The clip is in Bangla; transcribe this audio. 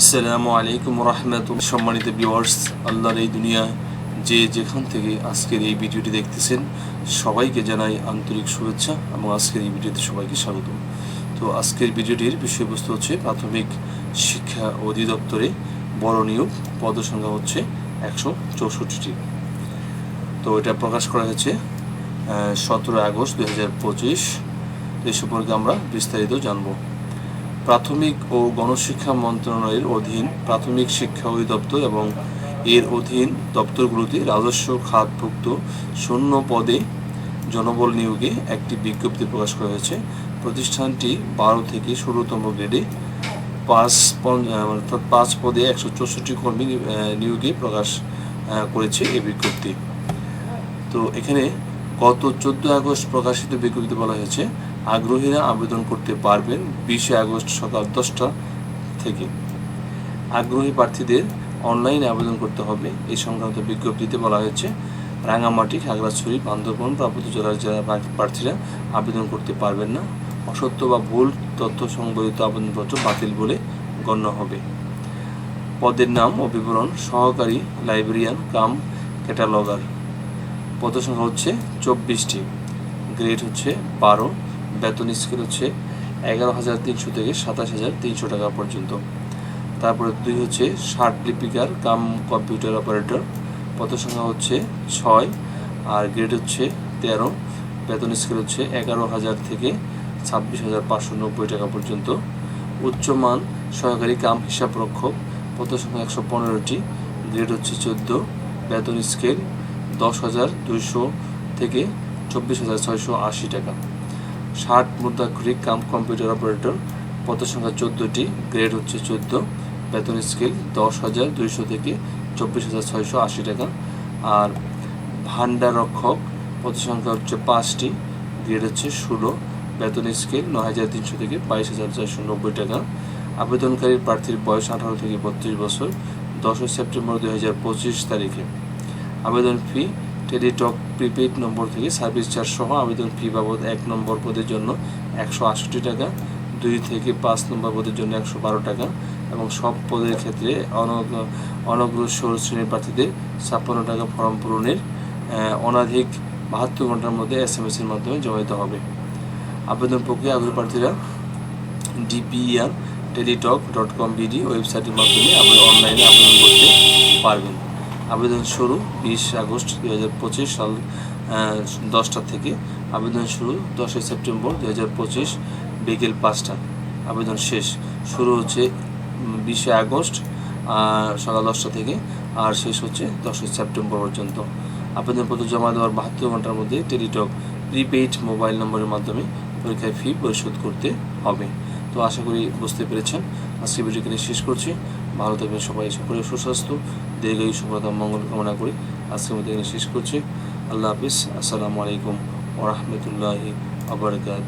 আসসালামু আলাইকুম রহমতুল সম্মানিত ভিউয়ার্স, আল্লাহর এই দুনিয়া যে যেখান থেকে আজকের এই ভিডিওটি দেখতেছেন, সবাইকে জানাই আন্তরিক শুভেচ্ছা এবং আজকের এই ভিডিওতে সবাইকে স্বাগত তো আজকের ভিডিওটির বিষয়বস্তু হচ্ছে, প্রাথমিক শিক্ষা অধিদপ্তরে বড় নিয়োগ পদসংখ্যা হচ্ছে একশো চৌষট্টিটি। তো এটা প্রকাশ করা হয়েছে সতেরো আগস্ট দু হাজার পঁচিশ। এই সম্পর্কে আমরা বিস্তারিত জানব। প্রাথমিক ও গণশিক্ষা মন্ত্রণালয়ের অধীন প্রাথমিক শিক্ষা অধিদপ্তর এবং এর অধীন দপ্তরগুলোতে রাজস্ব খাতভুক্ত শূন্য পদে জনবল নিয়োগে একটি বিজ্ঞপ্তি প্রকাশ করা হয়েছে। প্রতিষ্ঠানটি বারো থেকে ষোলোতম গ্রেডে পাঁচ অর্থাৎ পাঁচ পদে একশো চৌষট্টি কর্মী নিয়োগে প্রকাশ করেছে এই বিজ্ঞপ্তি। তো এখানে গত চোদ্দ আগস্ট প্রকাশিত বিজ্ঞপ্তিতে বলা হয়েছে, আগ্রহীরা আবেদন করতে পারবেন বিশে আগস্ট সকাল দশটা থেকে। আগ্রহী প্রার্থীদের অনলাইনে আবেদন করতে হবে। এই সংক্রান্ত বিজ্ঞপ্তিতে বলা হয়েছে, রাঙামাটি, খাগড়াছড়ি, বান্দরবন প্রাপ্ত জেলার প্রার্থী- প্রার্থীরা আবেদন করতে পারবেন না, অসত্য বা ভুল তথ্য সংবলিত আবেদনপত্র বাতিল বলে গণ্য হবে। পদের নাম ও বিবরণ সহকারী লাইব্রেরিয়ান কাম ক্যাটালগার। পদসংখ্যা হচ্ছে চব্বিশটি। গ্রেড হচ্ছে বারো। বেতন স্কেল হচ্ছে এগারো হাজার তিনশো থেকে সাতাশ হাজার তিনশো টাকা পর্যন্ত। তারপরে দুই হচ্ছে ষাট লিপিকার কাম কম্পিউটার অপারেটর। পদসংখ্যা হচ্ছে ছয়। আর গ্রেড হচ্ছে তেরো। বেতন স্কেল হচ্ছে এগারো হাজার থেকে ছাব্বিশ হাজার পাঁচশো নব্বই টাকা পর্যন্ত। উচ্চমান সহকারী কাম হিসাব রক্ষক পদসংখ্যা একশো পনেরোটি। গ্রেড হচ্ছে চোদ্দ। বেতন স্কেল দশ হাজার দুইশো থেকে চব্বিশ হাজার ছয়শো আশি টাকা। ষাট মুদ্রাক্ষরিক কাম কম্পিউটার অপারেটর পদ সংখ্যা চোদ্দোটি, গ্রেড হচ্ছে চোদ্দ, বেতন স্কেল দশ হাজার দুইশো থেকে চব্বিশ হাজার ছয়শো আশি টাকা। আর ভান্ডার রক্ষক পদ সংখ্যা হচ্ছে পাঁচটি, গ্রেড হচ্ছে ষোলো, বেতন স্কেল নয় হাজার তিনশো থেকে বাইশ হাজার চারশো নব্বই টাকা। আবেদনকারী প্রার্থীর বয়স আঠারো থেকে বত্রিশ বছর, দশই সেপ্টেম্বর দুই হাজার পঁচিশ তারিখে। আবেদন ফি টেলিটক প্রিপেড নম্বর থেকে সার্ভিস চার্জ সহ আবেদন ফি বাবদ এক নম্বর পদের জন্য একশো আষট্টি টাকা, দুই থেকে পাঁচ নম্বর পদের জন্য একশো বারো টাকা এবং সব পদের ক্ষেত্রে অনগ, অনগ্রসর শ্রেণির প্রার্থীদের ছাপ্পান্ন টাকা ফর্ম পূরণের অনাধিক বাহাত্তর ঘণ্টার মধ্যে এস এম এর মাধ্যমে জমা দিতে হবে। আবেদন প্রক্রিয়া আগ্রহী প্রার্থীরা DPR Teletalk dot com BD ওয়েবসাইটের মাধ্যমে আবেদন অনলাইনে আবেদন করতে পারবেন। আবেদন শুরু বিশ আগস্ট দু হাজার পঁচিশ সাল দশটা থেকে। আবেদন শুরু দশই সেপ্টেম্বর দু হাজার পঁচিশ বিকেল পাঁচটা। আবেদন শেষ। শুরু হচ্ছে বিশে আগস্ট আহ, সকাল দশটা থেকে আর শেষ হচ্ছে দশই সেপ্টেম্বর পর্যন্ত। আবেদনপত্র জমা দেওয়ার বাহাত্তর ঘণ্টার মধ্যে টেলিটক প্রিপেইড মোবাইল নম্বরের মাধ্যমে পরীক্ষায় ফি পরিশোধ করতে হবে। তো আশা করি বুঝতে পেরেছেন। আজকে ভিডিও এখানে শেষ করছি। ভালো থাকবেন সবাই সকলে সুস্বাস্থ্য, দীর্ঘায়ু সুপ্রতা মঙ্গল কামনা করি। আজকে মধ্যে এখানে শেষ করছি। আল্লাহ হাফিজ। আসসালামু আলাইকুম ওরহমতুল্লাহি আবরকাত